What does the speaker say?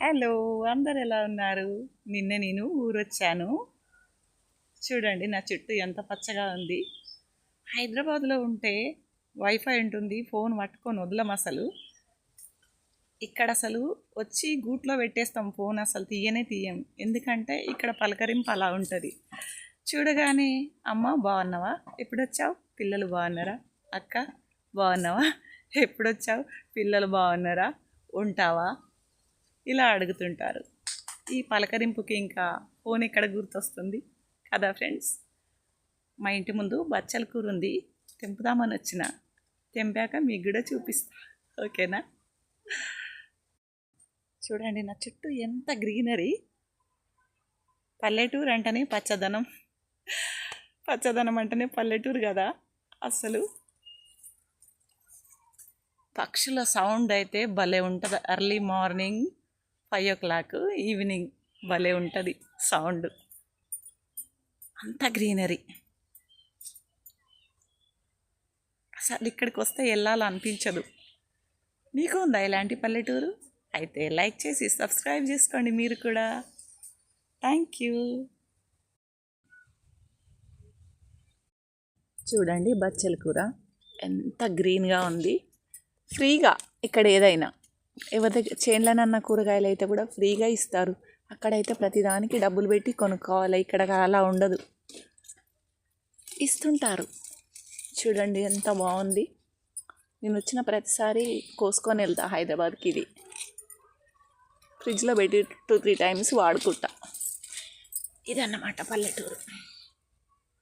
Hello అందరు ఎలా ఉన్నారు? నిన్న నేను ఊరొచ్చాను. చూడండి నా చుట్టూ ఎంత పచ్చగా ఉంది. హైదరాబాద్లో ఉంటే వైఫై ఉంటుంది ఫోన్ పట్టుకొని వదలం అసలు. ఇక్కడ అసలు వచ్చి గూట్లో పెట్టేస్తాం ఫోన్ అసలు తీయనే తీయం. ఎందుకంటే ఇక్కడ పలకరింపు అలా ఉంటుంది. చూడగానే అమ్మ బాగున్నావా? ఎప్పుడు వచ్చావు పిల్లలు బాగున్నారా? అక్క బాగున్నావా? ఎప్పుడు వచ్చావు పిల్లలు బాగున్నారా? ఉంటావా? ఇలా అడుగుతుంటారు. ఈ పలకరింపుకి ఇంకా ఫోన్ ఎక్కడ గుర్తొస్తుంది? కదా ఫ్రెండ్స్? మా ఇంటి ముందు బచ్చల కూర ఉంది. తెంపుదామని వచ్చిన. తెంపాక మీకు కూడా చూపిస్తా. ఓకేనా? చూడండి నా చుట్టూ ఎంత గ్రీనరీ. పల్లెటూరు అంటేనే పచ్చదనం. పచ్చదనం అంటేనే పల్లెటూరు కదా అసలు. పక్షుల సౌండ్ అయితే భలే ఉంటుంది. Early morning five o'clock evening భలే ఉంటుంది సౌండ్. అంత గ్రీనరీ. అసలు ఇక్కడికి వస్తే వెళ్ళాలనిపించదు. మీకు ఉందా ఇలాంటి పల్లెటూరు? అయితే లైక్ చేసి సబ్స్క్రైబ్ చేసుకోండి మీరు కూడా. Thank you. చూడండి బచ్చల కూర. ఎంత గ్రీన్గా ఉంది. ఫ్రీగా ఇక్కడ ఏదైనా. ఎవరి దగ్గర చేన్లనన్న కూరగాయలు అయితే కూడా ఫ్రీగా ఇస్తారు. అక్కడైతే ప్రతిదానికి డబ్బులు పెట్టి కొనుక్కోవాలి. ఇక్కడ అలా ఉండదు. ఇస్తుంటారు. చూడండి ఎంత బాగుంది. నేను వచ్చిన ప్రతిసారి కోసుకొని వెళ్తా హైదరాబాద్కి ఇది. ఫ్రిడ్జ్లో పెట్టి టూ త్రీ టైమ్స్ వాడుకుంటా. ఇదన్నమాట పల్లెటూరు.